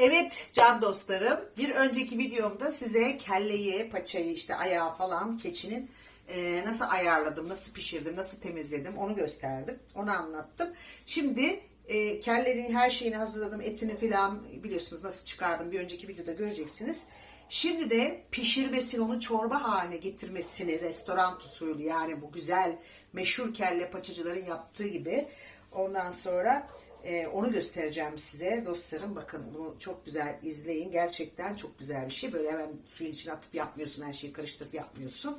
Evet can dostlarım bir önceki videomda size kelleyi, paçayı işte ayağı falan keçinin e, nasıl ayarladım, nasıl pişirdim, nasıl temizledim onu gösterdim. Onu anlattım. Şimdi e, kellerin her şeyini hazırladım. Etini falan biliyorsunuz nasıl çıkardım bir önceki videoda göreceksiniz. Şimdi de pişirmesini, onu çorba haline getirmesini restoran usulü yani bu güzel meşhur kelle paçacıların yaptığı gibi ondan sonra ee, onu göstereceğim size dostlarım. Bakın bunu çok güzel izleyin. Gerçekten çok güzel bir şey. Böyle hemen suyun içine atıp yapmıyorsun. Her şeyi karıştırıp yapmıyorsun.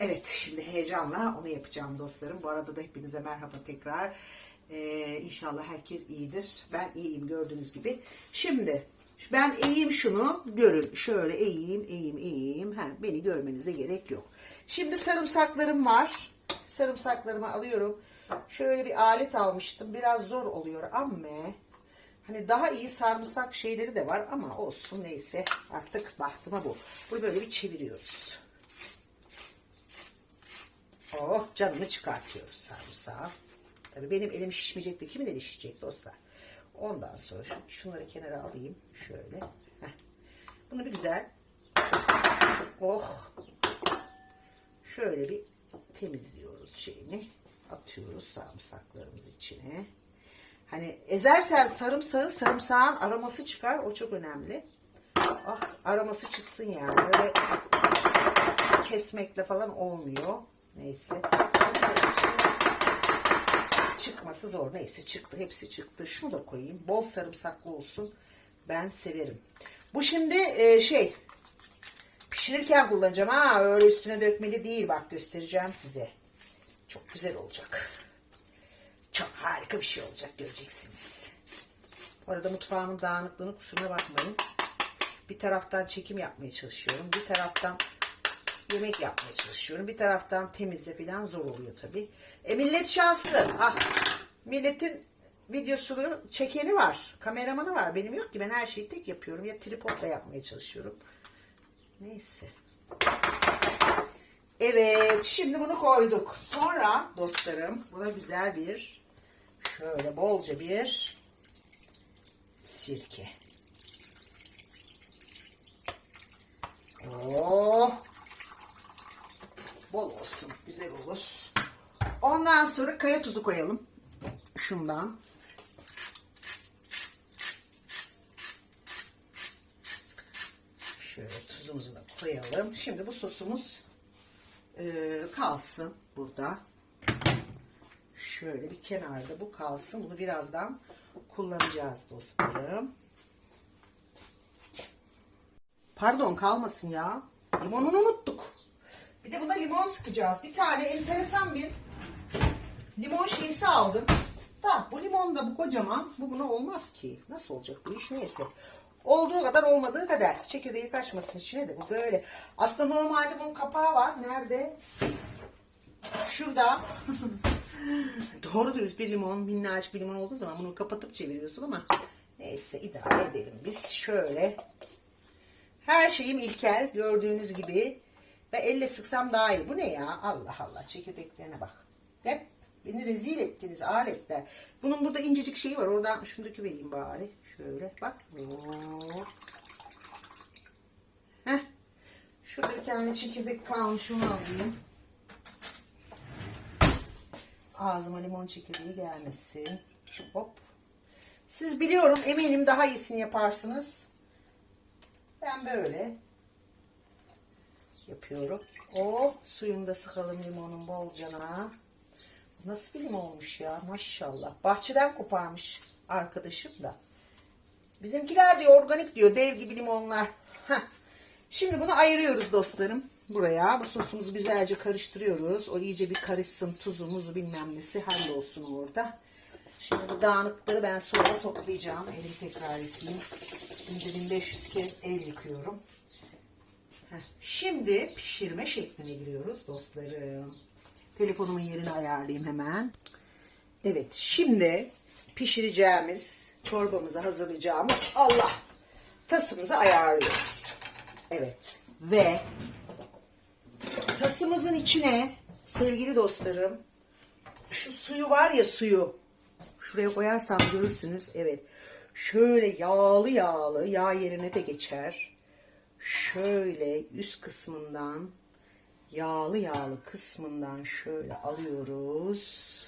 Evet şimdi heyecanla onu yapacağım dostlarım. Bu arada da hepinize merhaba tekrar. Ee, inşallah herkes iyidir. Ben iyiyim gördüğünüz gibi. Şimdi ben eğeyim şunu. Görün. Şöyle eğeyim, eğeyim, eğeyim. Ha, beni görmenize gerek yok. Şimdi sarımsaklarım var. Sarımsaklarımı alıyorum. Şöyle bir alet almıştım. Biraz zor oluyor ama hani daha iyi sarımsak şeyleri de var ama olsun neyse artık bahtıma bu. Bunu böyle bir çeviriyoruz. Oh canını çıkartıyoruz sarımsağı. Tabii benim elim şişmeyecek de kimin eli şişecek dostlar. Ondan sonra şu, şunları kenara alayım. Şöyle. Heh. Bunu bir güzel oh şöyle bir temizliyoruz şeyini atıyoruz sarımsaklarımız içine. Hani ezersen sarımsağı sarımsağın aroması çıkar. O çok önemli. Ah aroması çıksın yani. Böyle kesmekle falan olmuyor. Neyse. Çıkması zor. Neyse çıktı. Hepsi çıktı. Şunu da koyayım. Bol sarımsaklı olsun. Ben severim. Bu şimdi e, şey pişirirken kullanacağım. Ha öyle üstüne dökmeli değil. Bak göstereceğim size. Çok güzel olacak. Çok harika bir şey olacak göreceksiniz. Bu arada mutfağımın dağınıklığını kusuruna bakmayın. Bir taraftan çekim yapmaya çalışıyorum. Bir taraftan yemek yapmaya çalışıyorum. Bir taraftan temizle falan zor oluyor tabii. E millet şanslı. Ah milletin videosunu çekeni var. Kameramanı var. Benim yok ki. Ben her şeyi tek yapıyorum. Ya tripodla yapmaya çalışıyorum. Neyse. Evet, şimdi bunu koyduk. Sonra dostlarım, buna güzel bir, şöyle bolca bir sirke. Oh, bol olsun, güzel olur. Ondan sonra kaya tuzu koyalım. Şundan. Tuzumuzu da koyalım. Şimdi bu sosumuz e, kalsın burada. Şöyle bir kenarda bu kalsın. Bunu birazdan kullanacağız dostlarım. Pardon kalmasın ya. Limonunu unuttuk. Bir de buna limon sıkacağız. Bir tane enteresan bir limon şeysi aldım. Da bu limon da bu kocaman. Bu buna olmaz ki. Nasıl olacak bu iş neyse. Olduğu kadar olmadığı kadar. Çekirdeği kaçmasın içine de bu böyle. Aslında normalde bunun kapağı var. Nerede? Şurada. Doğru dürüst bir limon, minnacık bir limon olduğu zaman bunu kapatıp çeviriyorsun ama neyse idare edelim biz. Şöyle. Her şeyim ilkel gördüğünüz gibi. Ve elle sıksam daha iyi. Bu ne ya? Allah Allah çekirdeklerine bak. Hep beni rezil ettiniz aletler. Bunun burada incecik şeyi var. Oradan şunu döküvereyim bari. Şöyle bak. Heh. Şurada bir tane çekirdek kalmış onu alayım. Ağzıma limon çekirdeği gelmesin. Hop. Siz biliyorum eminim daha iyisini yaparsınız. Ben böyle yapıyorum. O suyunu da sıkalım limonun bolcana. Nasıl bir limon olmuş ya maşallah. Bahçeden koparmış arkadaşım da. Bizimkiler diyor organik diyor dev gibi limonlar. Şimdi bunu ayırıyoruz dostlarım buraya. Bu sosumuzu güzelce karıştırıyoruz. O iyice bir karışsın tuzumuzu bilmem nesi hallolsun orada. Şimdi bu dağınıkları ben sonra toplayacağım. Elimi tekrar yıkayayım. Günde 1500 kez el yıkıyorum. Heh. Şimdi pişirme şekline giriyoruz dostlarım. Telefonumun yerini ayarlayayım hemen. Evet şimdi pişireceğimiz çorbamızı hazırlayacağımız Allah tasımızı ayarlıyoruz. Evet ve tasımızın içine sevgili dostlarım şu suyu var ya suyu şuraya koyarsam görürsünüz evet Şöyle yağlı yağlı yağ yerine de geçer. Şöyle üst kısmından yağlı yağlı kısmından şöyle alıyoruz.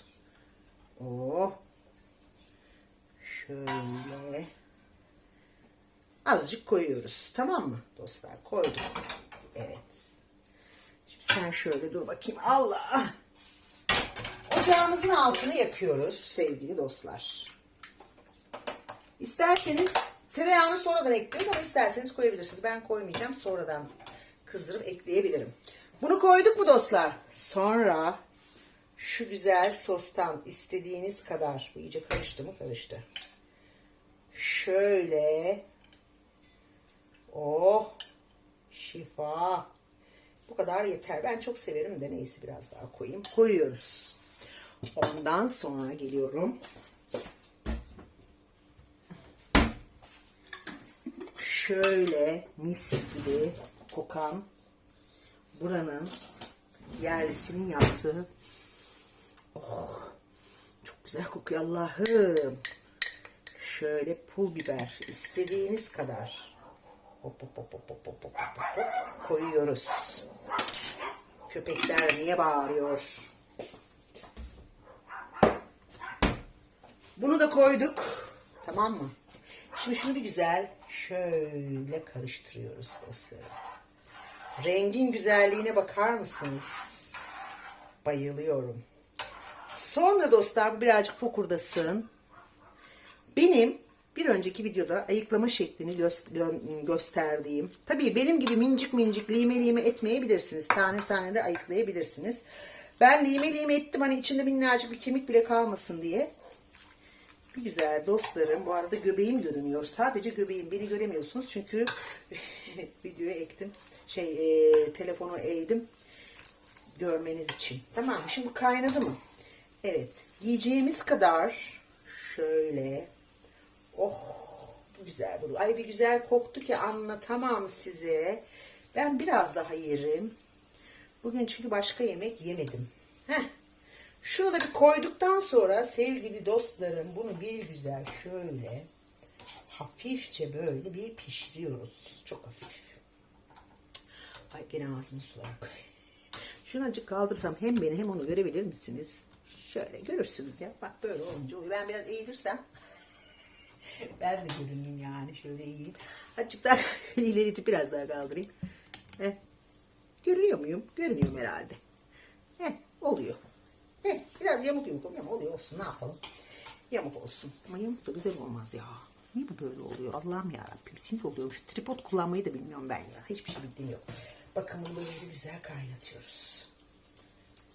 Oh. Şöyle. Azıcık koyuyoruz. Tamam mı dostlar? Koyduk. Evet. Şimdi sen şöyle dur bakayım. Allah. Ocağımızın altını yakıyoruz sevgili dostlar. İsterseniz tereyağını sonradan ekliyoruz ama isterseniz koyabilirsiniz. Ben koymayacağım. Sonradan kızdırıp ekleyebilirim. Bunu koyduk mu dostlar? Sonra şu güzel sostan istediğiniz kadar bu iyice karıştı mı karıştı. Şöyle oh şifa bu kadar yeter. Ben çok severim de neyse biraz daha koyayım. Koyuyoruz. Ondan sonra geliyorum. Şöyle mis gibi kokan buranın yerlisinin yaptığı oh çok güzel kokuyor Allah'ım. Şöyle pul biber istediğiniz kadar hop hop hop hop hop hop hop hop koyuyoruz. Köpekler niye bağırıyor? Bunu da koyduk. Tamam mı? Şimdi şunu bir güzel şöyle karıştırıyoruz dostlarım. Rengin güzelliğine bakar mısınız? Bayılıyorum. Sonra dostlar birazcık fokurdasın. Benim bir önceki videoda ayıklama şeklini gö- gösterdiğim. Tabii benim gibi mincik mincik lime lime etmeyebilirsiniz. Tane tane de ayıklayabilirsiniz. Ben lime lime ettim hani içinde minnacık bir kemik bile kalmasın diye. Güzel dostlarım. Bu arada göbeğim görünüyor. Sadece göbeğim. Beni göremiyorsunuz çünkü videoya ektim. Şey e, telefonu eğdim. Görmeniz için. Tamam. Şimdi kaynadı mı? Evet. Yiyeceğimiz kadar şöyle oh bu güzel bu. Ay bir güzel koktu ki anlatamam size. Ben biraz daha yerim. Bugün çünkü başka yemek yemedim. Heh. Şunu da bir koyduktan sonra sevgili dostlarım bunu bir güzel şöyle hafifçe böyle bir pişiriyoruz. Çok hafif. Ay gene ağzımı sularak. Şunu azıcık kaldırsam hem beni hem onu görebilir misiniz? Şöyle görürsünüz ya. Bak böyle olunca oluyor. Ben biraz eğilirsem ben de görüneyim yani. Şöyle eğileyim. Azıcık daha ileri biraz daha kaldırayım. Heh. Görünüyor muyum? Görünüyorum herhalde. Heh, oluyor. Heh, biraz yamuk yumuk oluyor ama oluyor olsun ne yapalım. Yamuk olsun. Ama yamuk da güzel olmaz ya. Niye bu böyle oluyor? Allah'ım yarabbim. Sinir oluyormuş. Tripod kullanmayı da bilmiyorum ben ya. Hiçbir şey bildiğim yok. Bakın bunu böyle güzel kaynatıyoruz.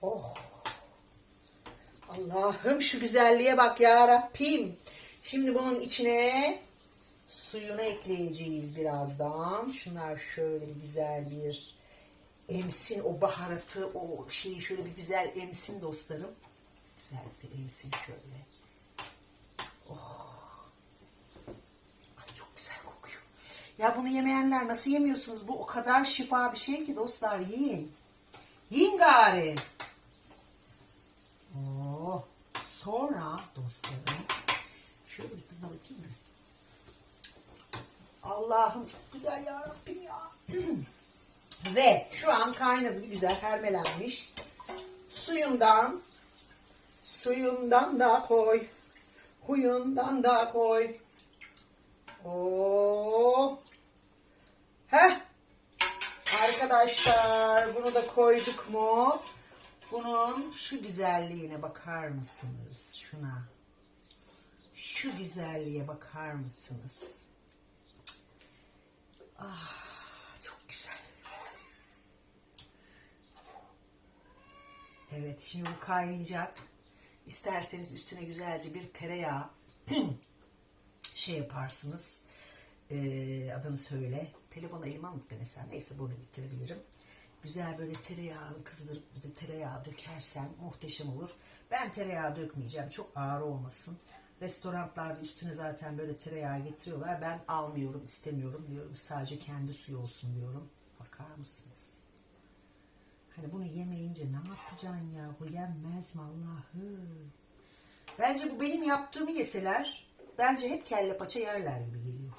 Oh. Allah'ım şu güzelliğe bak ya Rabbim. Şimdi bunun içine suyunu ekleyeceğiz birazdan. Şunlar şöyle güzel bir emsin o baharatı, o şeyi şöyle bir güzel emsin dostlarım. Güzel güzel emsin şöyle. Oh. Ay çok güzel kokuyor. Ya bunu yemeyenler nasıl yemiyorsunuz? Bu o kadar şifa bir şey ki dostlar yiyin. Yiyin gari. Oh. Sonra dostlarım şöyle bir tadına bakayım mı? Allah'ım çok güzel ya Rabbim ya. Ve şu an kaynadı güzel hermelenmiş. Suyundan suyundan da koy. Huyundan da koy. Oo. Heh. Arkadaşlar bunu da koyduk mu? Bunun şu güzelliğine bakar mısınız? Şuna. Şu güzelliğe bakar mısınız? Ah, çok güzel. Evet, şimdi bu kaynayacak. İsterseniz üstüne güzelce bir tereyağı şey yaparsınız. Ee, adını söyle. Telefonu elime alıp denesem. Neyse bunu bitirebilirim. Güzel böyle tereyağını kızdırıp bir de tereyağı dökersen muhteşem olur. Ben tereyağı dökmeyeceğim. Çok ağır olmasın. Restoranlarda üstüne zaten böyle tereyağı getiriyorlar. Ben almıyorum, istemiyorum diyorum. Sadece kendi suyu olsun diyorum. Bakar mısınız? Hani bunu yemeyince ne yapacaksın ya? Bu yenmez mi Allah'ım? Bence bu benim yaptığımı yeseler bence hep kelle paça yerler gibi geliyor.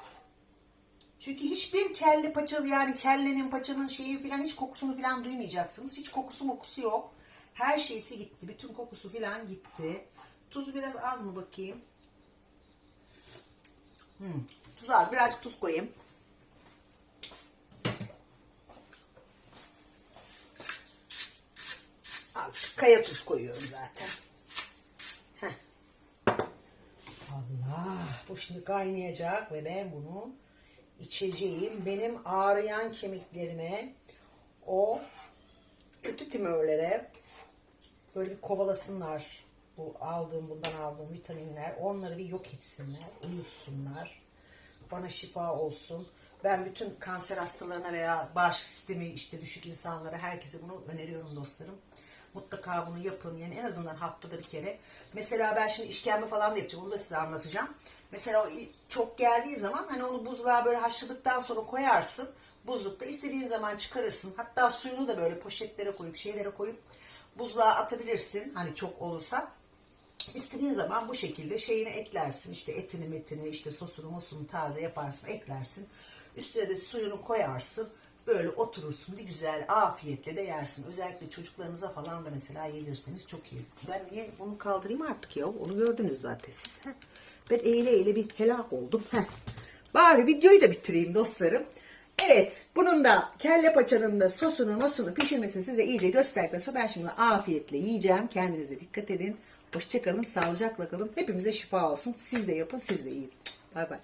Çünkü hiçbir kelle paçalı yani kellenin paçanın şeyi filan hiç kokusunu filan duymayacaksınız. Hiç kokusu mokusu yok. Her şeysi gitti. Bütün kokusu filan gitti. Tuzu biraz az mı bakayım? Hmm. Tuz az. Birazcık tuz koyayım. Azıcık kaya tuz koyuyorum zaten. Heh. Allah. Bu şimdi kaynayacak ve ben bunu içeceğim. Benim ağrıyan kemiklerime o kötü tümörlere böyle bir kovalasınlar. Bu aldığım bundan aldığım vitaminler onları bir yok etsinler, uyutsunlar. Bana şifa olsun. Ben bütün kanser hastalarına veya bağışıklık sistemi işte düşük insanlara herkese bunu öneriyorum dostlarım. Mutlaka bunu yapın. Yani en azından haftada bir kere. Mesela ben şimdi işkembe falan da yapacağım. Onu da size anlatacağım. Mesela çok geldiği zaman hani onu buzluğa böyle haşladıktan sonra koyarsın. Buzlukta istediğin zaman çıkarırsın. Hatta suyunu da böyle poşetlere koyup şeylere koyup buzluğa atabilirsin. Hani çok olursa. İstediğin zaman bu şekilde şeyini eklersin. İşte etini metini işte sosunu mosunu taze yaparsın eklersin. Üstüne de suyunu koyarsın. Böyle oturursun bir güzel afiyetle de yersin. Özellikle çocuklarınıza falan da mesela yedirseniz çok iyi. Ben niye bunu kaldırayım artık ya? Onu gördünüz zaten siz. Heh. Ben eğile eğile bir helak oldum. Heh. Bari videoyu da bitireyim dostlarım. Evet, bunun da kelle paçanın da sosunu mosunu pişirmesini size iyice gösterdikten sonra ben şimdi afiyetle yiyeceğim. Kendinize dikkat edin. Hoşçakalın, sağlıcakla kalın. Hepimize şifa olsun. Siz de yapın, siz de yiyin. Bay bay.